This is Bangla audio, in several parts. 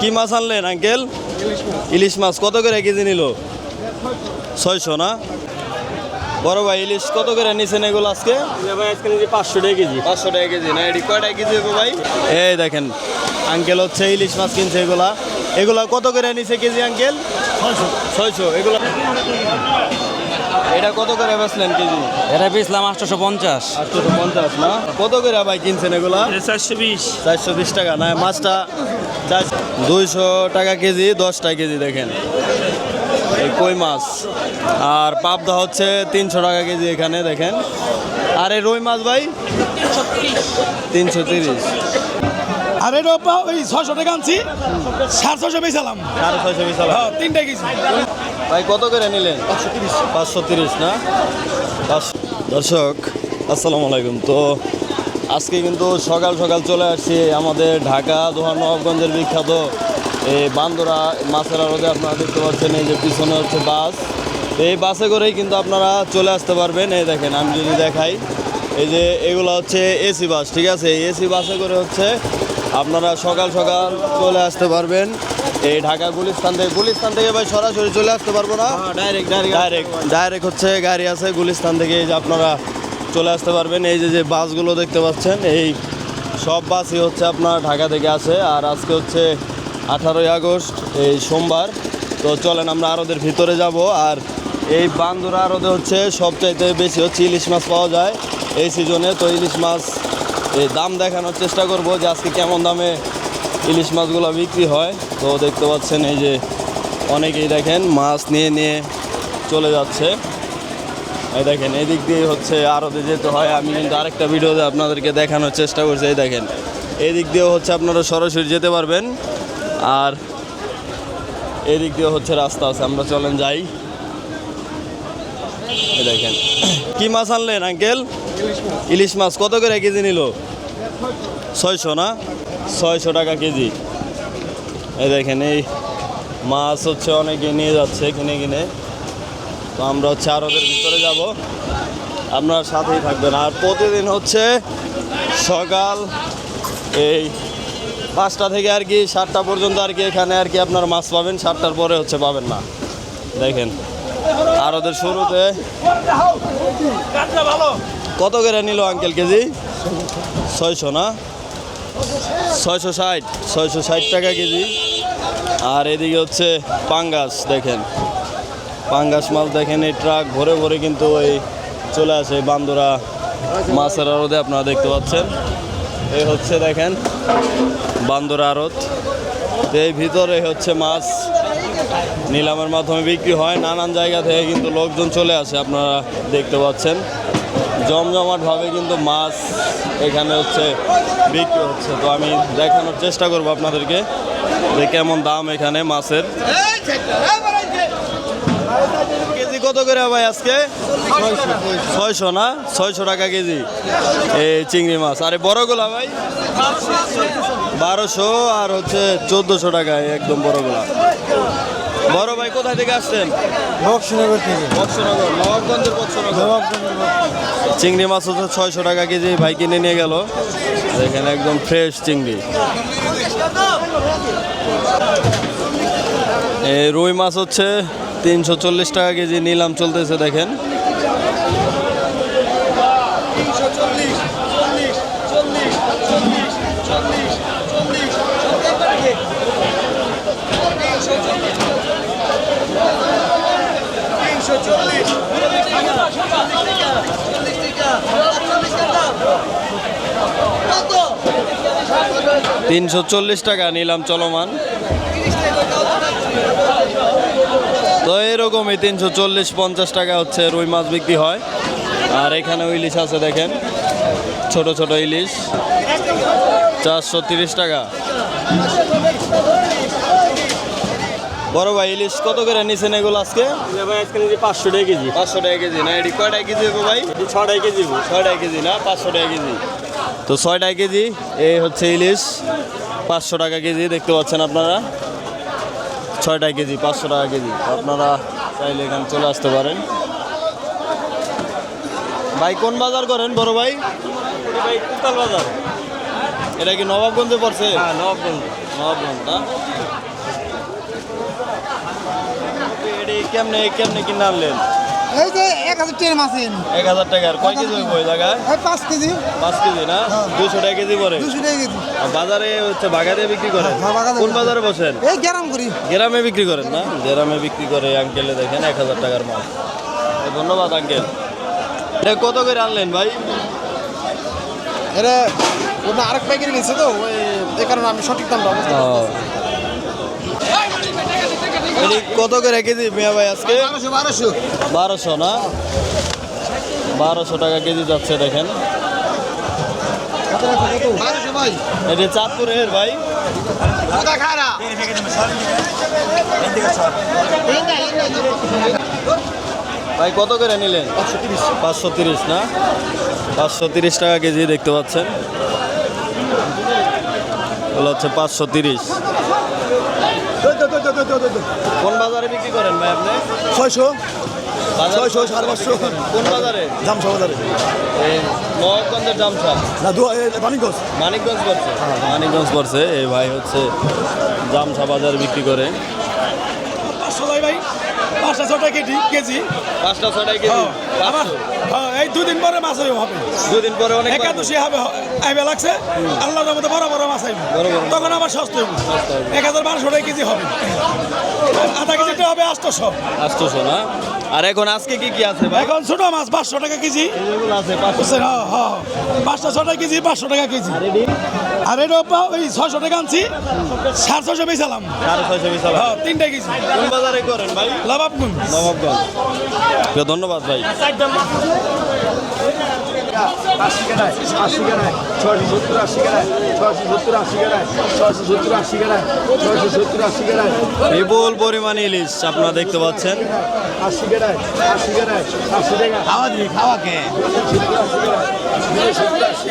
কি মাছ আনলেন আঙ্কেল? ইলিশ মাছ। কত করে কেজি নিল? ছয়শো না? বড় ভাই ইলিশ কত করে নিছেন এগুলো আজকে? ভাই আজকে নিয়েছি পাঁচশো টাকা কেজি। পাঁচশো টাকা কেজি না? এটি কয় টাকা কেজি হবে ভাই? এই দেখেন আঙ্কেল হচ্ছে ইলিশ মাছ কিনছে এগুলা। এগুলা কত করে নিছে কেজি আঙ্কেল? ছয়শো। ছয়শো। এগুলো এটা কত করে বেচলেন কেজি? এটা বেচলাম আটশোশো পঞ্চাশ। আটশোশো পঞ্চাশ না? কত করে ভাই কিনছেন এগুলা? চারশো বিশ। চারশো বিশ টাকা না? মাছটা চার দুইশো টাকা কেজি দশটা কেজি দেখেন। এই কই মাছ? আর পাবদা হচ্ছে তিনশো টাকা কেজি এখানে দেখেন। আর এই রুই মাছ ভাই? তিনশো তিরিশ। আর এটা ওই ছয়শো টাকা আনছি সাড়ে ছয়শো বেচালাম। সাড়ে ছয়শো বিশ হ্যাঁ তিনটা কেজি। ভাই, কত করে নিলেন? পাঁচশো তিরিশ। না? দর্শক, আসসালামু আলাইকুম। তো আজকে কিন্তু সকাল সকাল চলে আসছি আমাদের ঢাকা দোহান নবাবগঞ্জের বিখ্যাত এই বান্দরা মাছের আড়তে। আপনারা দেখতে পাচ্ছেন এই যে পিছনে হচ্ছে বাস। এই বাসে করেই কিন্তু আপনারা চলে আসতে পারবেন। এই দেখেন, আমি যদি দেখাই, এই যে এগুলো হচ্ছে এসি বাস, ঠিক আছে? এই এসি বাসে করে হচ্ছে আপনারা সকাল সকাল চলে আসতে পারবেন। এই ঢাকা গুলিস্তান থেকে গুলিস্তান থেকে ভাই সরাসরি চলে আসতে পারব না? ডাইরেক্ট ডাইরেক্ট ডাইরেক্ট হচ্ছে গাড়ি আছে গুলিস্তান থেকে এই যে আপনারা চলে আসতে পারবেন। এই যে যে বাসগুলো দেখতে পাচ্ছেন এই সব বাসই হচ্ছে আপনার ঢাকা থেকে আসে আর আজকে হচ্ছে আঠারোই আগস্ট এই সোমবার। তো চলেন আমরা আরদের ভিতরে যাব। আর এই বান্দুরা আরদে হচ্ছে সবচাইতে বেশি হচ্ছে ইলিশ মাছ পাওয়া যায় এই সিজনে তো ইলিশ মাছ এই দাম দেখানোর চেষ্টা করব যে আজকে কেমন দামে ইলিশ মাছগুলো বিক্রি হয়। তো দেখতে পাচ্ছেন এই যে অনেকেই দেখেন মাছ নিয়ে নিয়ে চলে যাচ্ছে। এই দেখেন এদিক দিয়ে হচ্ছে আরতে যেতে হয়। আমি কিন্তু আরেকটা ভিডিওতে আপনাদেরকে দেখানোর চেষ্টা করছি। এই দেখেন এদিক দিয়েও হচ্ছে আপনারা সরাসরি যেতে পারবেন। আর এদিক দিয়ে হচ্ছে রাস্তা আছে। আমরা চলেন যাই। দেখেন, কি মাছ আনলেন, আঙ্কেল? ইলিশ মাছ। কত করে কেজি নিল? ছয়শো না? ছয়শো টাকা কেজি। এই দেখেন, এই মাছ হচ্ছে অনেকে নিয়ে যাচ্ছে কিনে কিনে। তো আমরা হচ্ছে আরদের ভিতরে যাব। আপনার সাথেই থাকবেন। আর প্রতিদিন হচ্ছে সকাল এই পাঁচটা থেকে আর কি সাতটা পর্যন্ত আর কি এখানে আর কি আপনার মাছ পাবেন। সাতটার পরে হচ্ছে পাবেন না। দেখেন আর ওদের শুরুতে কত করে নিল আঙ্কেল কেজি? ছয়শো না? ছয়শো ষাট ছয়শো ষাট টাকা কেজি। আর এদিকে হচ্ছে পাঙ্গাস, দেখেন। পাঙ্গাস মাছ দেখেন, এই ট্রাক ভরে ভরে কিন্তু ওই চলে আসে বান্দুরা মাছের আড়তে, আপনারা দেখতে পাচ্ছেন। এই হচ্ছে দেখেন বান্দুরা আড়ত। এই ভিতরে হচ্ছে মাছ নিলামের মাধ্যমে বিক্রি হয়। নানান জায়গা থেকে কিন্তু লোকজন চলে আসে, আপনারা দেখতে পাচ্ছেন। জমজমাটভাবে কিন্তু মাছ এখানে হচ্ছে বিক্রি হচ্ছে। তো আমি দেখানোর চেষ্টা করব আপনাদেরকে যে কেমন দাম এখানে মাছের। কেজি কত করে ভাই আজকে? ছয়শো না? ছয়শো টাকা কেজি। এই চিংড়ি মাছ। আরে বড়গুলা ভাই? বারোশো আর হচ্ছে চোদ্দোশো টাকা একদম বড়গুলা। বড় ভাই কোথায় থেকে আসছেন? বক্সনগর থেকে। বক্সনগর নবাবগঞ্জের বক্সনগর। চিংড়ি মাছ হচ্ছে ছয়শো টাকা কেজি ভাই কিনে নিয়ে গেল। এখানে একদম ফ্রেশ চিংড়ি। এই রুই মাছ হচ্ছে তিনশো চল্লিশ টাকা কেজি নিলাম চলতেছে দেখেন। তিনশো চল্লিশ টাকা নিলাম চলমান। তো এরকমই তিনশো চল্লিশ পঞ্চাশ টাকা হচ্ছে রুই মাছ বিক্রি হয়। আর এখানেও ইলিশ আছে দেখেন ছোট ছোট ইলিশ। চারশো তিরিশ টাকা। বড় ভাই ইলিশ কত করে নিছেন এগুলো আজকে? ভাই আজকে নিয়েছি পাঁচশো টাকা কেজি। পাঁচশো টাকা কেজি না? এটি কয় টাকা কেজি ভাই? ছয় টাকা কেজি। ছয় টাকা কেজি না? পাঁচশো টাকা কেজি। তো ছয় টাকা কেজি এই হচ্ছে ইলিশ পাঁচশো টাকা কেজি দেখতে পাচ্ছেন আপনারা ছয় টাকা কেজি পাঁচশো টাকা কেজি আপনারা চাইলে এখানে চলে আসতে পারেন ভাই কোন বাজার করেন বড় ভাই বাজার এটা কি নবাবগঞ্জে পড়ছে নবাবগঞ্জ নবাবগঞ্জ কেমনে কেমনে কিনে আনলেন এই যে এক হাজার টেন মাছ এনে এক হাজার টাকার কয় কেজি হইব ওই জায়গায়? এই পাঁচ কেজি। পাঁচ কেজি না? দুশো টাকা কেজি পরে দুশো টাকা কেজি। বাজারে হচ্ছে বাগা দিয়ে বিক্রি করেন? হ্যাঁ, কোন বাজারে বসেন? এই গ্যারাম করি। গ্রামে বিক্রি করেন না? গ্রামে বিক্রি করে আঙ্কেলে দেখেন এক হাজার টাকার মাল। ধন্যবাদ আঙ্কেল এটা কত করে আনলেন ভাই? এটা ওটা আরেক প্যাকেট নিচ্ছে তো ওই এই কারণে আমি সঠিক দামটা কত করে কেজি মিয়া ভাই আজকে? বারোশো বারোশো। না? বারোশো টাকা কেজি যাচ্ছে দেখেন। এটি চাঁদপুরের ভাই। ভাই কত করে নিলেন? পাঁচশো তিরিশ না? পাঁচশো তিরিশ টাকা কেজি দেখতে পাচ্ছেন। হচ্ছে পাঁচশো তিরিশ। কোন বাজারে বিক্রি করেন ভাই আপনি? ছয়শো। ছয়শো সাড়ে পাঁচশো। কোন বাজারে? জামসা বাজারে। না দু মানিকগঞ্জ। করছে মানিকগঞ্জ করছে এই ভাই হচ্ছে জামসা বাজারে বিক্রি করে। পাঁচটা ছটা কেজি কেজি। পাঁচটা ছটায় কেজি হ্যাঁ, আমার হ্যাঁ, এই দুদিন পরে মাছ হইব হবে। দুদিন পরে অনেক। একাদশী হবে আইবে লাগছে। আল্লাহর মধ্যে বড় বড় মাছ আইবে। তখন আবার সস্তা হইব। এক হাজার বারোশো টাকা কেজি হবে। আধা কেজিটা হবে আটশোশো আটশোশো না? আর এখন আজকে কি কি আছে ভাই? এখন ছোট মাছ পাঁচশো টাকা কেজি। আছে পাঁচশো। বুঝছেন হ্যাঁ হ্যাঁ। পাঁচটা ছটা কেজি পাঁচশো টাকা কেজি। আর এটা ওই ছয়শো টাকা আনছি। সাড়ে ছয়শো বেচালাম সাড়ে ছয়শো হ্যাঁ তিনটা কেজি কোন বাজারে করেন ভাই? লাভাবগুন নবাবগঞ্জ প্রিয় ধন্যবাদ ভাই। আশি কেনায় আশি কেনায় ছয়শো সত্তর আশি কেনায় ছয়শো সত্তর আশি কেনায় ছয়শো সত্তর আশি কেনায় ছয়শো সত্তর আশি কেনায় বিপুল পরিমাণ ইলিশ আপনারা দেখতে পাচ্ছেন। আশি কেনায় আশি কেনায় আশি টাকা খাওয়া দিবি খাওয়া কে? আশি আশি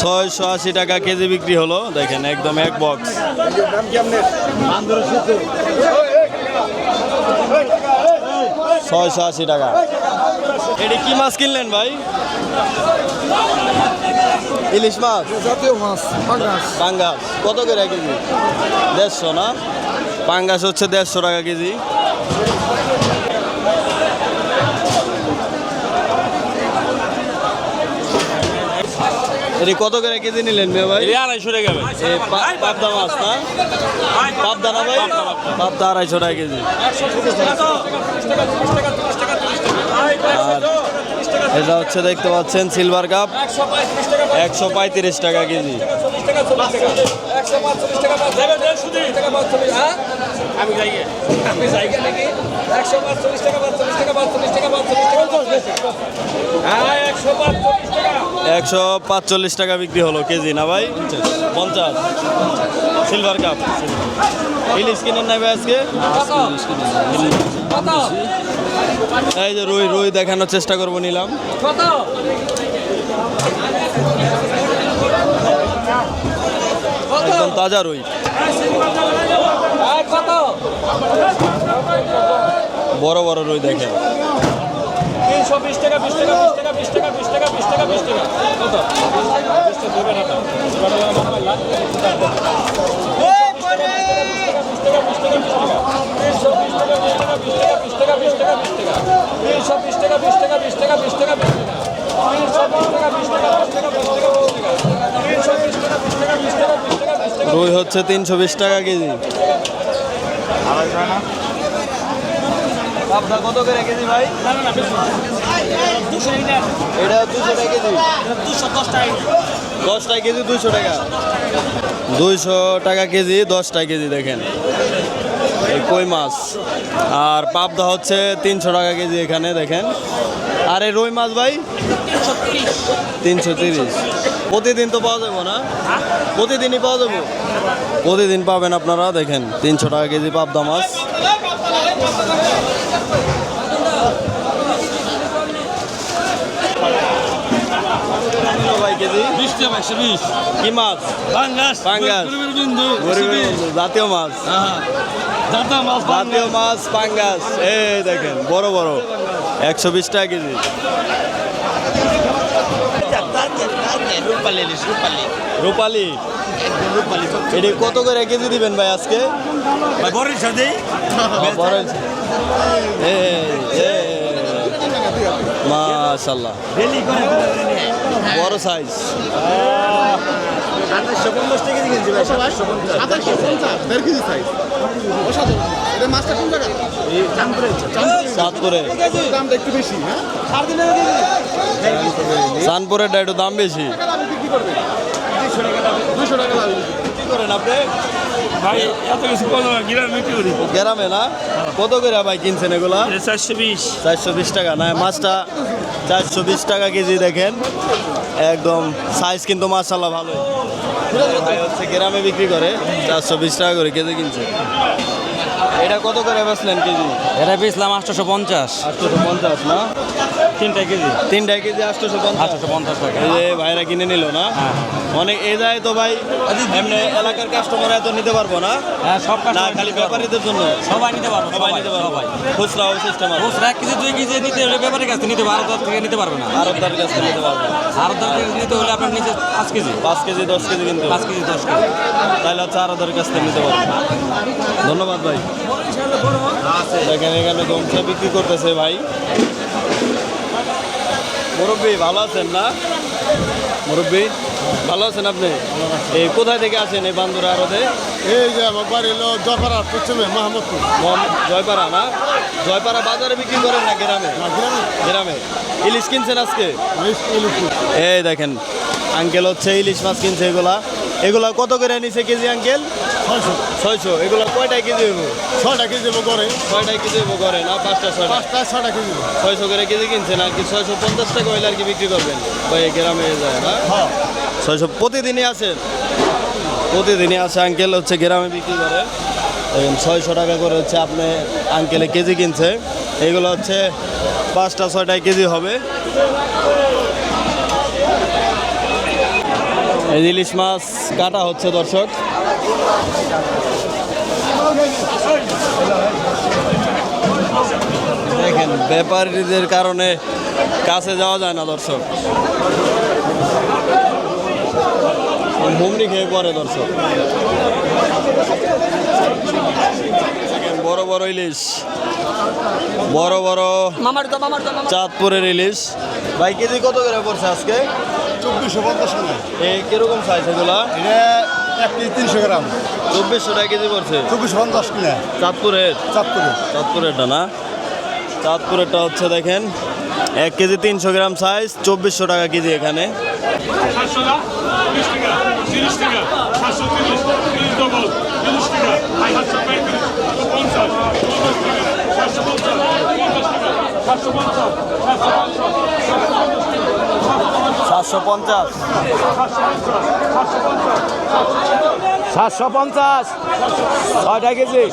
ছয়শো আশি টাকা কেজি বিক্রি হলো। দেখেন একদম এক বক্স ছয়শো আশি টাকা। এটি কি মাছ কিনলেন ভাই? ইলিশ মাছ? জাতীয় মাছ পাঙ্গাস। পাঙ্গাস। কত করে কেজি? দেড়শো না? পাঙ্গাস হচ্ছে দেড়শো টাকা কেজি। এটি কত করে কেজি নিলেন মেয়ে ভাই? আড়াইশো টাকা ভাই। এ পা- পাবদা মাছ না? পাবদা না ভাই? পাবদা আড়াইশো টাকা কেজি। আর এটা হচ্ছে দেখতে পাচ্ছেন সিলভার কাপ একশো পঁয়ত্রিশ টাকা কেজি? একশো পাঁচচল্লিশ টাকা, বিক্রি হলো কেজি না ভাই? পঞ্চাশ। সিলভার কাপ ইলিশ কিনেন না ভাই আজকে? এই যে রুই রুই দেখানোর চেষ্টা করব নিলাম একদম তাজা রুই বড় বড় রুই দেখেন তিনশো বিশ টাকা, বিশ টাকা, বিশ টাকা, বিশ টাকা, বিশ টাকা, বিশ টাকা। কত? বিশ টাকা রুই হচ্ছে তিনশো বিশ টাকা কেজি। পাবদা কত করে কেজি ভাই? এটা দুশো টাকা কেজি। দশ টাকা কেজি দুশো টাকা। দুইশো টাকা কেজি দশ টাকা কেজি দেখেন। কই মাছ? আর পাবদা হচ্ছে তিনশো টাকা কেজি এখানে, দেখেন। আর এই রুই মাছ ভাই? তিনশো তিরিশ। প্রতিদিন তো পাওয়া যাব না? প্রতিদিনই পাওয়া যাব? প্রতিদিন পাবেন আপনারা, দেখেন, তিনশো টাকা কেজি পাবদা মাছ ভাই একশো বিশ। কি মাছ? পাঙ্গাস, পাঙ্গাস। জাতীয় মাছ। হ্যাঁ। মাছ জাতীয় মাছ পাঙ্গাস। এই দেখেন বড় বড়। একশো বিশ টাকা কেজি। রূপালি এটি কত করে কেজি দিবেন ভাই আজকে? বড় মাশাল্লাহ। বড় সাইজ সাতাশশো পঞ্চাশ টাকা দিয়ে কিনছি ভাই সাতাশশো পঞ্চাশ সাতাশশো পঞ্চাশ। দেড় কেজি সাইজ অসাধারণ। এটা মাছটা কোন জায়গায়? এই চাঁদপুরে। চাঁদপুরে। দামটা একটু হ্যাঁ? চাঁদপুরের একটু দাম বেশি। বিক্রি করবে। দুশো টাকা দাম। কি করেন আপনি? ভাই এত কিছু কত গ্রাম বিক্রি করি। গ্রামে না? কত করে ভাই কিনছেন এগুলা? চারশো বিশ। চারশো বিশ টাকা। না মাছটা চারশো বিশ টাকা কেজি দেখেন। একদম সাইজ কিন্তু মাশাল্লাহ ভালোই। ভাই হচ্ছে গ্রামে বিক্রি করে চারশো বিশ টাকা করে কেজি কিনছে। এটা কত করে বেচলেন কেজি? এটা বেচলাম আটশোশো পঞ্চাশ। আটশোশো পঞ্চাশ না? তিনটা কেজি? তিনটা কেজি আটশোশো পঞ্চাশ। পঞ্চাশ টাকা। এই যে ভাইরা কিনে নিল না? অনেক এ যায় তো ভাই এমনি এলাকার কাস্টমার এত নিতে পারব না? হ্যাঁ সব না খালি ব্যাপারীদের জন্য? সবাই নিতে পারব সবাই নিতে পারব। সবাই। খুচরা সিস্টেম আছে। খুচরা এক কেজি দুই কেজি নিতে হলে ব্যাপারের কাছে নিতে পারো দশ থেকে নিতে পারবে না। আরব তার কাছ থেকে নিতে পারব। আর দশ কেজি নিতে হলে আপনার নিচে পাঁচ কেজি। পাঁচ কেজি দশ কেজি কিনতে পাঁচ কেজি দশ কেজি। তাহলে হচ্ছে আরদের কাছ থেকে নিতে পারব। ধন্যবাদ ভাই। দেখেন এখানে গমছা বিক্রি করতেছে ভাই। মুরব্বী ভালো আছেন না? মুরব্বী ভালো আছেন আপনি? এই কোথায় থেকে আছেন এই বান্দুরা আরদে এই যে আমার বাড়ি হলো জপাড়া পশ্চিমে মাহমুদপুর মোহাম্মদ জয়পাড়া না? জয়পাড়া বাজারে বিক্রি করেন না গ্রামে? গ্রামে। ইলিশ কিনছেন আজকে? এই দেখেন আঙ্কেল হচ্ছে ইলিশ মাছ কিনছে এগুলা। এগুলা কত করে নিছে কেজি আঙ্কেল? ছয়শো। ছয়শো। এগুলা কয়টায় কেজি হইব? ছয়টা কেজি দেবো করে ছয়টায় কেজি হইব করে না পাঁচটা ছয়টা? পাঁচটা ছয়টা কেজি দেবো ছয়শো করে কেজি কিনছেন? আর কি ছয়শো পঞ্চাশ টাকা হইলে আর কি বিক্রি করবেন? ওই গ্রামে যায় না? হ্যাঁ। ছয়শো প্রতিদিনই আসেন প্রতিদিনই আসে আঙ্কেল হচ্ছে গ্রামে বিক্রি করে। ছয়শো টাকা করে হচ্ছে আপনি আঙ্কেলে কেজি কিনছে। এগুলো হচ্ছে পাঁচটা ছয়টায় কেজি হবে। এই ইলিশ মাছ কাটা হচ্ছে দর্শক। দেখেন ব্যাপারীদের কারণে কাছে যাওয়া যায় না দর্শক। হুমড়ি খেয়ে পরে দর্শক। দেখেন বড় বড় ইলিশ। বড় বড় চাঁদপুরের ইলিশ। ভাই কেজি কত করে পড়ছে আজকে? চব্বিশশো পঞ্চাশ টাকা এই কীরকম সাইজ এগুলা? এটা এক কেজি তিনশো গ্রাম। চব্বিশশো টাকা কেজি পড়ছে। চব্বিশশো পঞ্চাশ কিনা চাঁদপুরের? চাঁদপুরে চাঁদপুরেরটা না? চাঁদপুরেরটা হচ্ছে দেখেন এক কেজি তিনশো গ্রাম সাইজ চব্বিশশো টাকা কেজি এখানে। সাতশো পঞ্চাশ সাতশো পঞ্চাশ। সাতশো পঞ্চাশ। ছয়টা কেজি।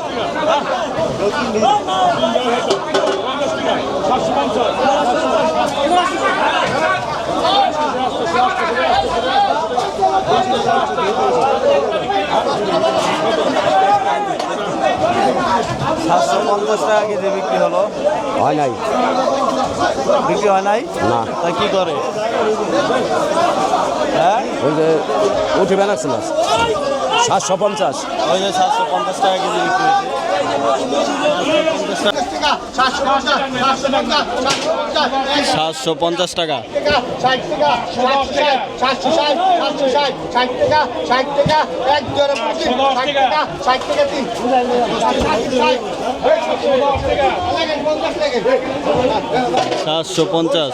সাতশো পঞ্চাশ টাকা কেজি বিক্রি হলো। হয় নাই। বিক্রি হয় নাই? না। তা কি করে? হ্যাঁ? ওই যে উঠে বেনাচ্ছে না? সাতশো পঞ্চাশ। ওই যে সাতশো পঞ্চাশ টাকা কেজি বিক্রি হয়েছে। সাতশো পঞ্চাশ টাকা। ষাট টাকা ষাট ষাট সাতশো পঞ্চাশ।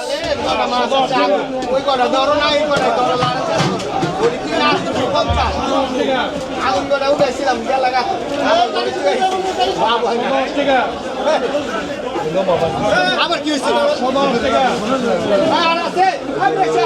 আবার কি হয়েছে আর আছে আর আছে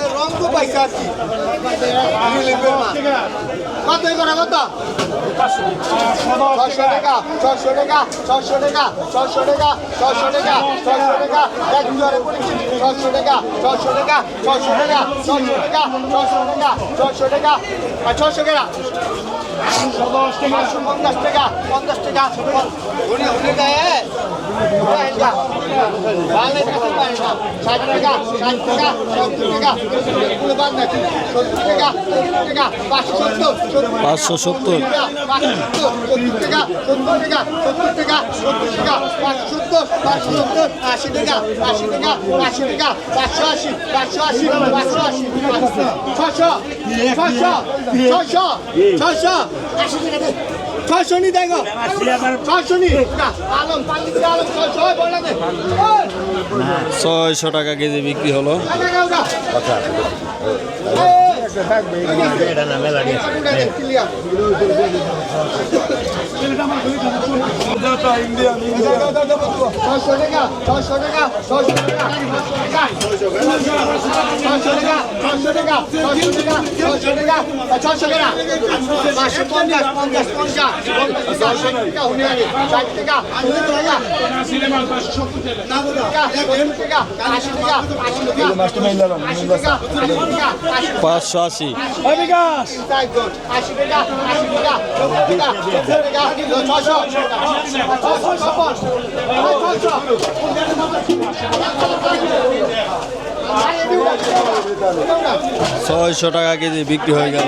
তো পাইছে আর কি কত করে কত ছশো টাকা ছশো টাকা ছশো টাকা ছশো টাকা ছশো টাকা ছশো টাকা এক দুয়ারে পড়েছি ছশো টাকা ছশো টাকা ছশো টাকা ছশো টাকা ছশো টাকা ছশো টাকা ছশো টাকা পঞ্চাশ টাকা পঞ্চাশ টাকা উনি উনি দেয় বাংলাদেশ কাছে পায় না ষাট টাকা ষাট টাকা সত্তর টাকা এগুলো বাদ নাকি সত্তর টাকা সত্তর টাকা পাঁচশো সত্তর সত্তর পাঁচশো সত্তর সত্তর টাকা সত্তর টাকা সত্তর টাকা সত্তর টাকা পাঁচশো সত্তর পাঁচশো সত্তর আশি টাকা আশি টাকা আশি টাকা পাঁচশো আশি পাঁচশো আশি পাঁচশো আশি ছশো ছশো ছশো ছশো ছয়শনি দেখো। ছয়শনি ছয়শো টাকা কেজি বিক্রি হলো। পাঁচশো আশি ছয়শো টাকা কেজি বিক্রি হয়ে গেল।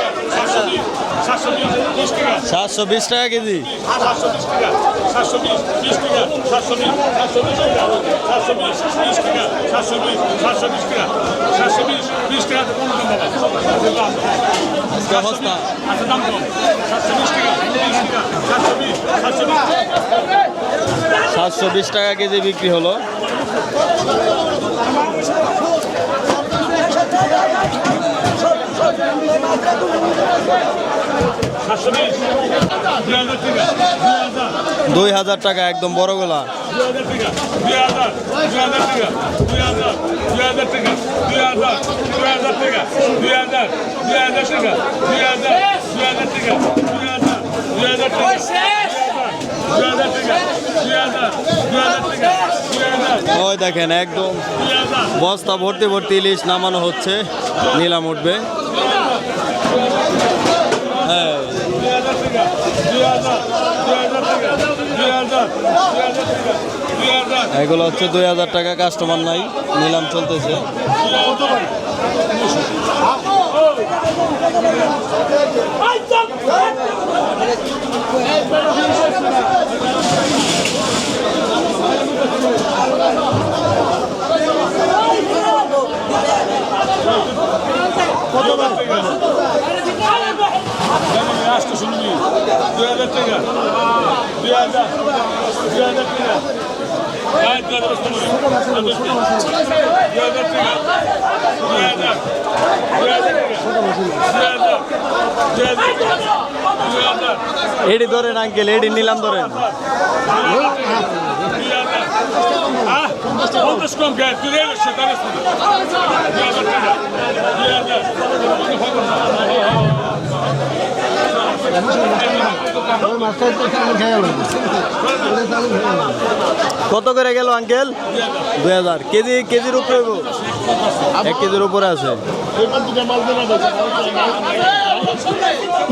সাতশো বিশ টাকা কেজি। সাতশো বিশ টাকা কেজি বিক্রি হলো। দুই হাজার টাকা দুই ওই দেখেন, একদম বস্তা ভর্তি ভর্তি ইলিশ নামানো হচ্ছে, নিলাম উঠবে। হ্যাঁ। এগুলো হচ্ছে দুই হাজার টাকা কাস্টমার নাই নিলাম চলতেছে। সাতশো শুনবি দুই হাজার টাকা দুই হাজার দুই হাজার টাকা এডি ধরেন আঙ্কেল এডি নিলাম ধরেন Ondas kom gel, düreyle şeytan etsin. Düreyle şeytan etsin. কত করে গেল আঙ্কেল? দুই হাজার। কেজি কেজির উপরে? এক কেজির উপরে আছে।